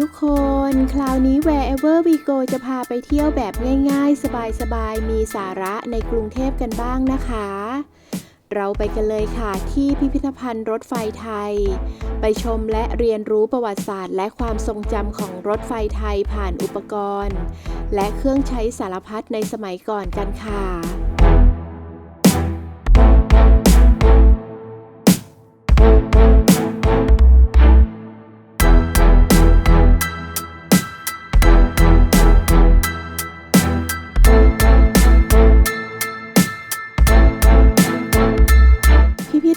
ทุกคน คราวนี้ Wherever We Go จะพาไปเที่ยวแบบง่ายๆ สบายๆ มีสาระในกรุงเทพกันบ้างนะคะ เราไปกันเลยค่ะที่พิพิธภัณฑ์รถไฟไทย ไปชมและเรียนรู้ประวัติศาสตร์ และความทรงจำของรถไฟไทยผ่านอุปกรณ์ และเครื่องใช้สารพัดในสมัยก่อนกันค่ะ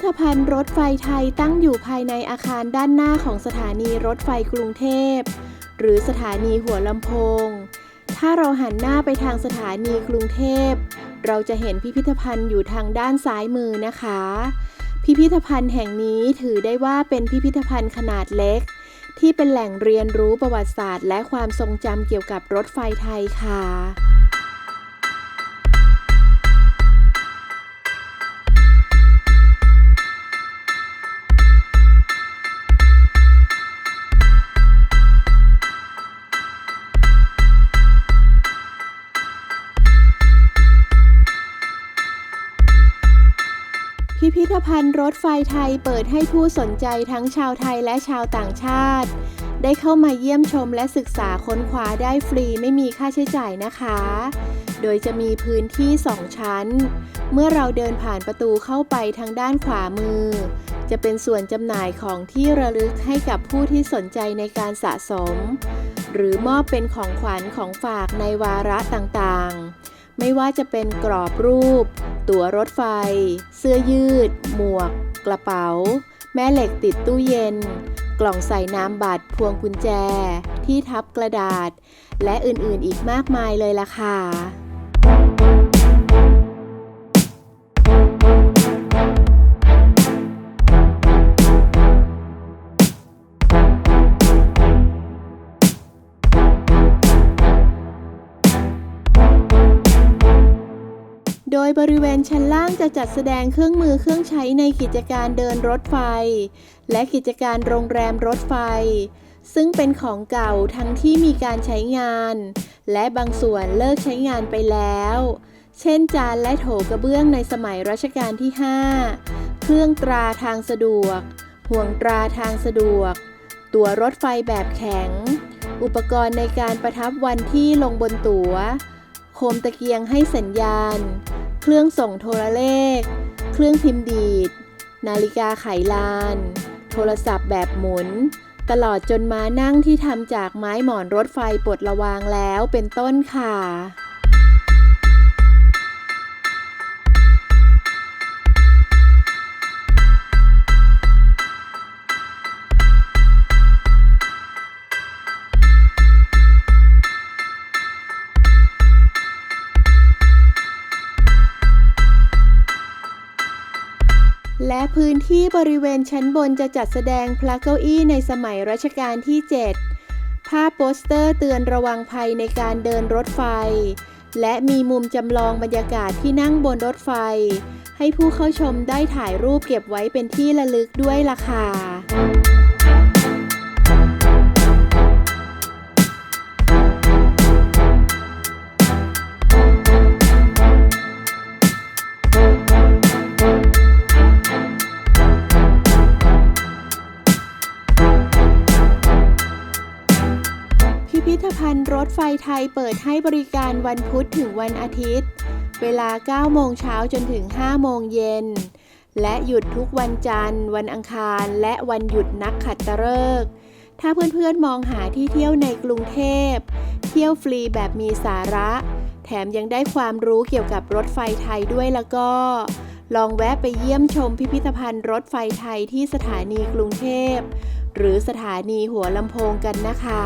ธภัณฑ์รถไฟไทยตั้งอยู่ภายในอาคารด้านหน้าของสถานีรถไฟกรุงเทพ หรือสถานีหัวลำโพง ถ้าเราหันหน้าไปทางสถานีกรุงเทพ เราจะเห็นพิพิธภัณฑ์อยู่ทางด้านซ้ายมือนะคะ พิพิธภัณฑ์แห่งนี้ถือได้ว่าเป็นพิพิธภัณฑ์ขนาดเล็ก ที่เป็นแหล่งเรียนรู้ประวัติศาสตร์ และความทรงจำเกี่ยวกับรถไฟไทยค่ะ พิพิธภัณฑ์รถไฟไทยเปิดให้ผู้สนใจทั้งชาวไทยและชาวต่างชาติ ได้เข้ามาเยี่ยมชมและศึกษาค้นคว้าได้ฟรีไม่มีค่าใช้จ่ายนะคะ โดยจะมีพื้นที่ 2 ชั้น เมื่อเราเดินผ่านประตูเข้าไปทางด้านขวามือ จะเป็นส่วนจำหน่ายของที่ระลึกให้กับผู้ที่สนใจในการสะสม หรือมอบเป็นของขวัญของฝากในวาระต่างๆ ไม่ว่าจะเป็นกรอบรูป ตั๋วรถไฟ เสื้อยืด หมวก กระเป๋า แม่เหล็กติดตู้เย็น กล่องใส่น้ำบัตรพวงกุญแจ ที่ทับกระดาษ และอื่นๆอีกมากมายเลยล่ะค่ะ ดยบริเวณชั้นล่างจะจัดแสดงเครื่องมือเครื่องใช้ในกิจการเดินรถไฟ และกิจการโรงแรมรถไฟ ซึ่งเป็นของเก่าทั้งที่มีการใช้งาน และบางส่วนเลิกใช้งานไปแล้ว เช่นจานและโถกระเบื้องในสมัยรัชกาลที่ 5 เครื่องตราทางสะดวก ห่วงตราทางสะดวก ตั๋วรถไฟแบบแข็ง อุปกรณ์ในการประทับวันที่ลงบนตั๋วโคมตะเกียงให้สัญญาณ เครื่องส่งโทรเลข เครื่องพิมพ์ดีด นาฬิกาไขลาน โทรศัพท์แบบหมุน ตลอดจนม้านั่งที่ทำจากไม้หมอนรถไฟปลดระวางแล้วเป็นต้นค่ะ พื้นที่บริเวณชั้นบนจะจัดแสดงพระเก้าอี้ในสมัยรัชกาลที่ 7 ภาพโปสเตอร์เตือนระวังภัยในการเดินรถไฟ และมีมุมจำลองบรรยากาศที่นั่งบนรถไฟ ให้ผู้เข้าชมได้ถ่ายรูปเก็บไว้เป็นที่ระลึกด้วยล่ะค่ะ ไฟไทยเปิดให้บริการวันพุธถึงวันอาทิตย์ เวลา 9 โมงเช้าจนถึง 5 โมงเย็น และหยุดทุกวันจันทร์ วันอังคาร และวันหยุดนักขัตฤกษ์ถ้าเพื่อนๆมองหาที่เที่ยวในกรุงเทพ เที่ยวฟรีแบบมีสาระ แถมยังได้ความรู้เกี่ยวกับรถไฟไทยด้วยแล้วก็ ลองแวะไปเยี่ยมชมพิพิธภัณฑ์รถไฟไทยที่สถานีกรุงเทพ หรือสถานีหัวลำโพงกันนะคะ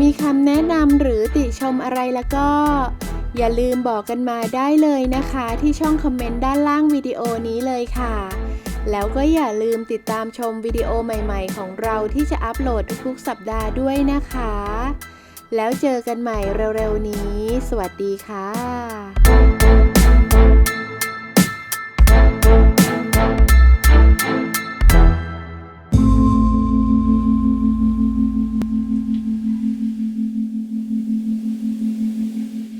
มีคำแนะนำหรือติชมอะไรแล้วก็ อย่าลืมบอกกันมาได้เลยนะคะ ที่ช่องคอมเมนต์ด้านล่างวิดีโอนี้เลยค่ะ แล้วก็อย่าลืมติดตามชมวิดีโอใหม่ๆ ของเราที่จะอัปโหลดทุกๆสัปดาห์ด้วยนะคะ แล้วเจอกันใหม่เร็วๆนี้ สวัสดีค่ะ